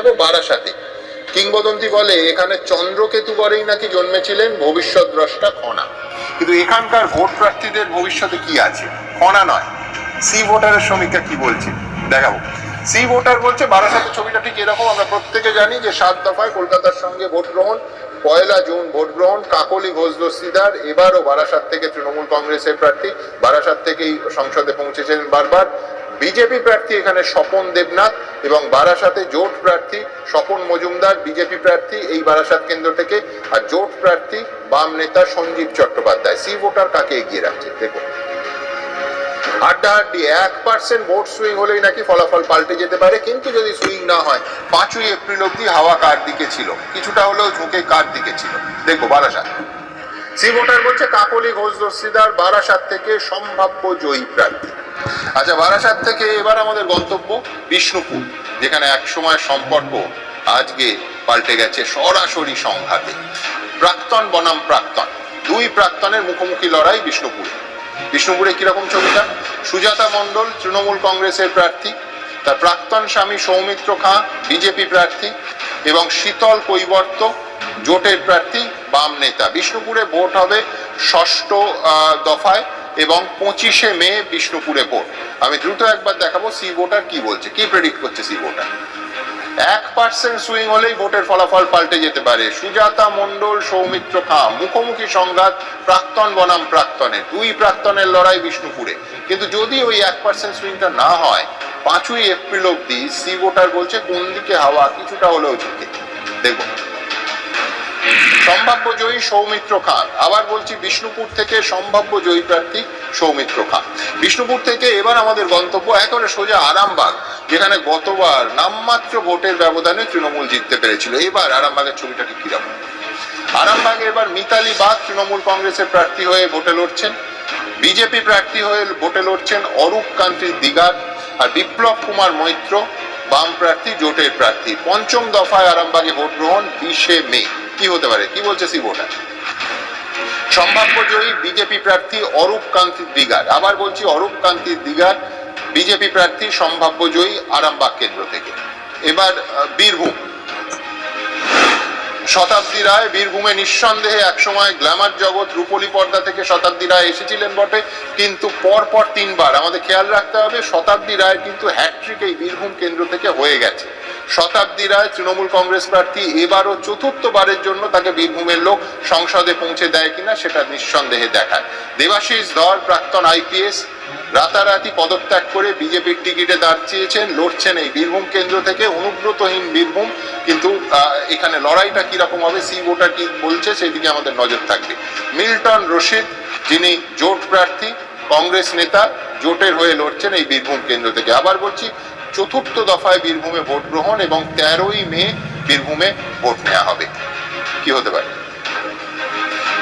যাব বারাসাতে। কিংবদন্তি বলে, এখানে চন্দ্রকেতু বরেই নাকি জন্মেছিলেন ভবিষ্যৎ দ্রষ্টা খনা। কিন্তু এখানকার ভোট প্রার্থীদের ভবিষ্যতে কি আছে? খনা নয়। সি ভোটারের সমীক্ষা কি বলছে? দেখাবো। সি ভোটার বলছে বারাসাতের ছবিটা ঠিক এরকম, আমরা প্রত্যেকে জানি যে সাত দফায় কলকাতার সঙ্গে ভোট গ্রহণ, পয়লা জুন ভোট গ্রহণ, কাকলি ঘোষ দস্তিদার, এবারও বারাসাত থেকে তৃণমূল কংগ্রেসের প্রার্থী, বারাসাত থেকেই সংসদে পৌঁছেছেন বারবার। বিজেপি প্রার্থী এখানে স্বপন দেবনাথ এবং বারাসাতে জোট প্রার্থী স্বপন মজুমদার, বিজেপি প্রার্থী এই বারাসাত কেন্দ্র থেকে, আর জোট প্রার্থী বাম নেতা সঞ্জীব চট্টোপাধ্যায়। সি ভোটার কাকে এগিয়ে রাখছে? দেখুন। হাড্ডাহাড্ডি, এক পার্সেন্ট ভোট সুইং হলেই নাকি ফলাফল পাল্টে যেতে পারে, কিন্তু যদি সুইং না হয়, পাঁচই এপ্রিল অব্দি হাওয়া কার দিকে ছিল? কিছুটা হলেও ঝুঁকে কার দিকে ছিল? দেখো বারাসাত। সি ভোটার বলছে, কাকলি ঘোষ দস্তিদার বারাসাত থেকে সম্ভাব্য জয়ী প্রার্থী। আচ্ছা বারাসাত থেকে এবার আমাদের গন্তব্য বিষ্ণুপুর, যেখানে একসময় সম্পর্ক আজকে পাল্টে গেছে সরাসরি সংঘাতে। প্রাক্তন বনাম প্রাক্তন, দুই প্রাক্তনের মুখোমুখি লড়াই বিষ্ণুপুরে। বিষ্ণুপুরে কীরকম ছবিটা? সুজাতা মণ্ডল, তৃণমূল কংগ্রেসের প্রার্থী, তার প্রাক্তন স্বামী সৌমিত্র খাঁ, বিজেপি প্রার্থী, এবং শীতল কৈবর্ত, জোটের প্রার্থী, বাম নেতা। বিষ্ণুপুরে ভোট হবে ষষ্ঠ দফায়। এবং পঁচিশে মে বিষ্ণুপুরে ভোট। আমি দ্রুত একবার দেখাবো সি ভোটার কি বলছে, কি প্রেডিক্ট করছে সি ভোটার। এক পার্সেন্ট সুইং হলেই ভোটের ফলাফল পাল্টে যেতে পারে। সুজাতা মণ্ডল, সৌমিত্র খাঁ, মুখোমুখি সংঘাত, প্রাক্তন বনাম প্রাক্তনে, দুই প্রাক্তনের লড়াই বিষ্ণুপুরে। কিন্তু যদি ওই এক পার্সেন্ট সুইংটা না হয়, পাঁচই এপ্রিল অব্দি সি ভোটার বলছে, কোন দিকে হাওয়া কিছুটা হলেও ঝুঁকে। দেখব সম্ভাব্য জয়ী সৌমিত্র খান। আবার বলছি বিষ্ণুপুর থেকে সম্ভাব্য জয়ী প্রার্থী সৌমিত্র খান। বিষ্ণুপুর থেকে এবার আমাদের গন্তব্য একেবারে সোজা আরামবাগ, যেখানে গতবার নামমাত্র ভোটের ব্যবধানে তৃণমূল জিততে পেরেছিল। এবার আরামবাগের ছবিটা ঠিক কীরকম? আরামবাগে এবার মিতালি বাগ তৃণমূল কংগ্রেসের প্রার্থী হয়ে ভোটে লড়ছেন। বিজেপি প্রার্থী হয়ে ভোটে লড়ছেন অরূপ কান্তি দিগার আর বিপ্লব কুমার মৈত্র, বাম প্রার্থী জোটের প্রার্থী। পঞ্চম দফায় আরামবাগে ভোট গ্রহণ বিশে মে। কি হতে পারে? কি বলছে ভোটার সম্ভাব্য জয়ী বিজেপি প্রার্থী অরূপ কান্তি দিগার। আবার বলছি অরূপ কান্তি দিগার, বিজেপি প্রার্থী সম্ভাব্য জয়ী আরামবাগ কেন্দ্র থেকে। এবার বীরভূম। শতাব্দী রায় বীরভূমে নিঃসন্দেহে একসময় গ্ল্যামার জগৎ রূপলী পর্দা থেকে শতাব্দী রায় এসেছিলেন বটে। কিন্তু পর পর তিনবার, আমাদের খেয়াল রাখতে হবে, শতাব্দী রায় কিন্তু হ্যাট্রিক এই বীরভূম কেন্দ্র থেকে হয়ে গেছে। শতাব্দী রায় তৃণমূল কংগ্রেস প্রার্থী এবারও চতুর্থবারের জন্য তাকে বীরভূমের লোক সংসদে পৌঁছে দেয় কিনা সেটা নিঃসন্দেহে দেখায়। দেবাশিস ধর প্রাক্তন আইপিএস, রাতারাতি পদত্যাগ করে বিজেপির টিকিটে দাঁড়িয়েছেন লড়ছেন এই বীরভূম কেন্দ্র থেকে, অনুব্রতহীন বীরভূম, কিন্তু এখানে লড়াইটা কীরকম হবে, সি ভোটার কি বলছে সেই দিকে আমাদের নজর থাকবে। মিল্টন রশিদ, যিনি জোট প্রার্থী, কংগ্রেস নেতা, জোটের হয়ে লড়ছেন এই বীরভূম কেন্দ্র থেকে। আবার বলছি চতুর্থ দফায় বীরভূমে ভোট গ্রহণ এবং তেরোই মে বীরভূমে ভোট নেওয়া হবে। কি হতে পারে?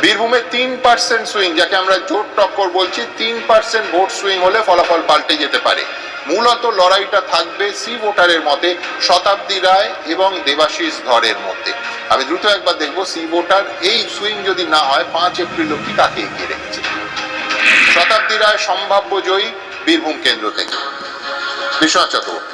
বীরভূমে তিন পার্সেন্ট সুইং, যাকে আমরা জোট টক্কর বলছি, তিন পার্সেন্ট ভোট সুইং হলে ফলাফল পাল্টে যেতে পারে। মূলত লড়াইটা থাকবে সি ভোটারের মতে, শতাব্দী রায় এবং দেবাশিস ধরের মধ্যে। আমি দ্রুত একবার দেখব সি ভোটার এই সুইং যদি না হয়, পাঁচ এপ্রিল অব্দি কাকে এগিয়ে রেখেছে? শতাব্দী রায় সম্ভাব্য জয়ী বীরভূম কেন্দ্র থেকে। বিশ্বনাথ চক্রবর্তী